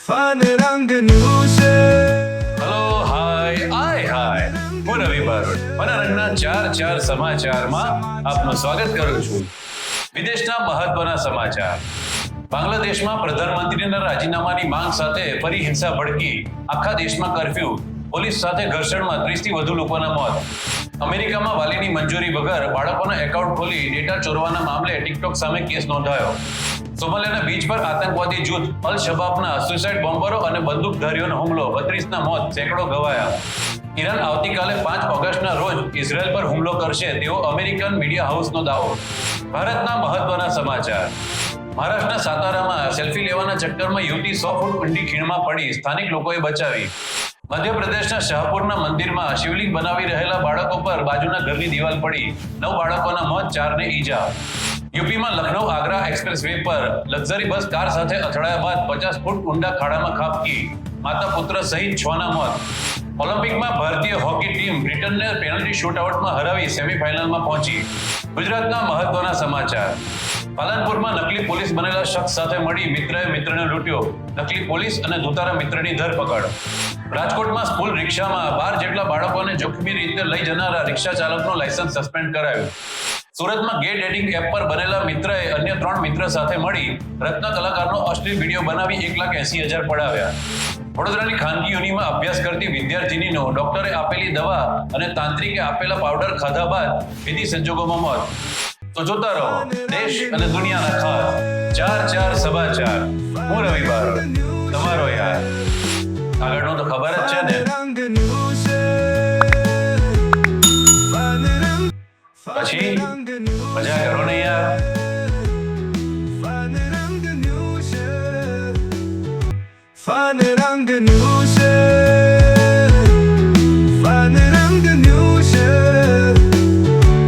Fun રંગનું છે hello hi આય હાય હું રવિ બારોટ મનોરંગના ચાર ચાર સમાચારમાં આપનું સ્વાગત કરું છું. વિદેશના મહત્વના સમાચાર. બાંગ્લાદેશમાં પ્રધાનમંત્રીના રાજીનામાની માંગ સાથે ફરી હિંસા ભડકી. આખા દેશમાં કરફ્યુ. પોલીસ સાથે ઘર્ષણમાં ત્રીસથી વધુ લોકોના મોત. અમેરિકામાં વાલીની મંજૂરી વગર બાળકોના એકાઉન્ટ ખોલી ડેટા ચોરવાના મામલે ટિકટોક સામે કેસ નોંધાયો. સોમાલિયાના બીચ પર આતંકવાદી જૂથ અલ શબાબના સુસાઇડ બોમ્બરો અને બંદૂકધારીઓનો હુમલો. બત્રીસના મોત, સેંકડો ગવાયા ઈરાન આવતીકાલે પાંચ ઓગસ્ટના રોજ ઇઝરાયલ પર હુમલો કરશે તેવો અમેરિકન મીડિયા હાઉસનો દાવો. ભારતના મહત્વના સમાચાર. મહારાષ્ટ્રના સાતારામાં સેલ્ફી લેવાના ચક્કરમાં યુવતી સો ફૂટ ઊંડી ખીણમાં પડી. સ્થાનિક લોકોએ બચાવી. મધ્યપ્રદેશના શાહપુરના મંદિરમાં શિવલિંગ બનાવી રહેલા બાળકો પર બાજુના ઘરની દિવાલ પડી. નવ બાળકોના મોત, ચારને ઈજા. યુપીમાં લખનૌ આગ્રા એક્સપ્રેસ વે પર લક્ઝરી બસ કાર સાથે અથડાયા બાદ પચાસ ફૂટ ઊંડા ખાડામાં ખાબકી. માતા પુત્ર સહિત છ ના મોત. ઓલિમ્પિકમાં ભારતીય હોકી ટીમ બ્રિટનને પેનલ્ટી શૂટઆઉટમાં હરાવી સેમીફાઇનલમાં પહોંચી. ગુજરાતના મહત્વના સમાચાર. પાલનપુરમાં નકલી પોલીસ બનેલા શખ્સ સાથે મળી મિત્રએ મિત્રને લૂંટ્યો. નકલી પોલીસ અને દુતારા મિત્રની ધરપકડ. રાજકોટમાં સ્કૂલ રિક્ષામાં બાર જેટલા બાળકોને જોખમી રીતે લઈ જનારા રિક્ષા ચાલકનું લાયસન્સ સસ્પેન્ડ કરાયું. સુરતમાં ગે ડેટિંગ એપ પર બનેલા મિત્રએ અન્ય ત્રણ મિત્ર સાથે મળી રત્ન કલાકારનો અશ્લીલ વીડિયો બનાવી એક લાખ એસી હજાર પડાવ્યા. વડોદરાની ખાનગી યુનિમાં અભ્યાસ કરતી વિદ્યાર્થીનીનો ડોક્ટરે આપેલી દવા અને તાંત્રિકે આપેલા પાવડર ખાધા બાદ વિધિ સંજોગોમાં મોત. તો જોતા રહો, દેશ અને દુનિયાના ખાસ ચાર ચાર સમાચાર હું રવિ બારોટ. આગળનું તો ખબર જ છે ને. પછી મજા કરો ને યાર ફન રંગનું છે